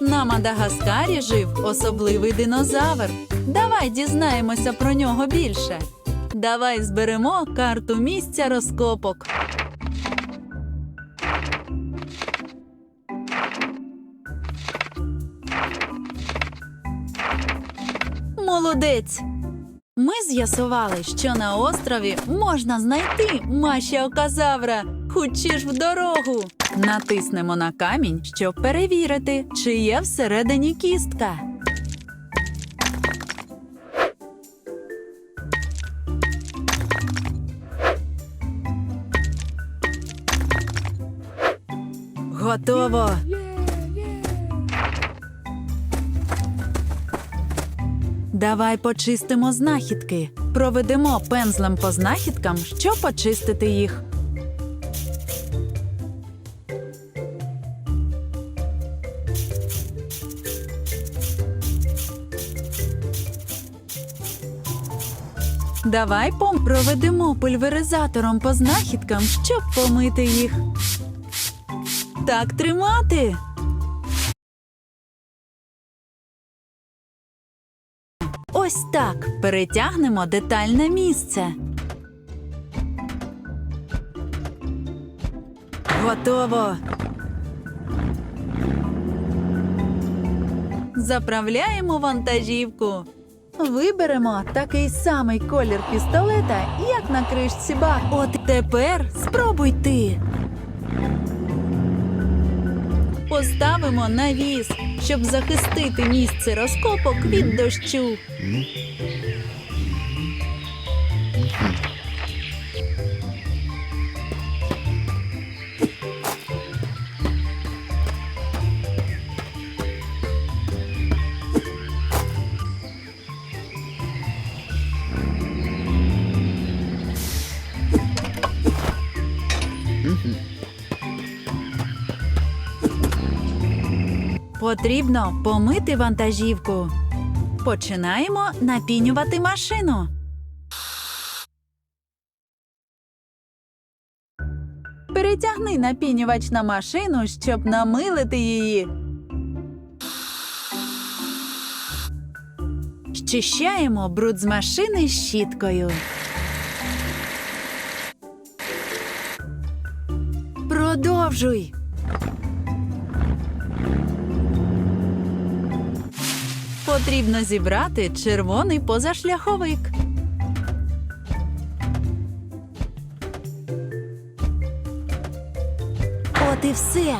На Мадагаскарі жив особливий динозавр. Давай дізнаємося про нього більше. Давай зберемо карту місця розкопок. Молодець! Ми з'ясували, що на острові можна знайти машіоказавра. Хочеш в дорогу. Натиснемо на камінь, щоб перевірити, чи є всередині кістка. Готово. Давай почистимо знахідки. Проведемо пензлем по знахідкам, щоб почистити їх. Давай проведемо пульверизатором по знахідкам, щоб помити їх. Так тримати. Ось так перетягнемо детальне місце. Готово. Заправляємо вантажівку. Виберемо такий самий колір пістолета, як на кришці бар. От тепер спробуй ти. Поставимо навіс, щоб захистити місце розкопок від дощу. Потрібно помити вантажівку. Починаємо напінювати машину. Перетягни напінювач на машину, щоб намилити її. Щищаємо бруд з машини щіткою. Продовжуй. Потрібно зібрати червоний позашляховик. От і все.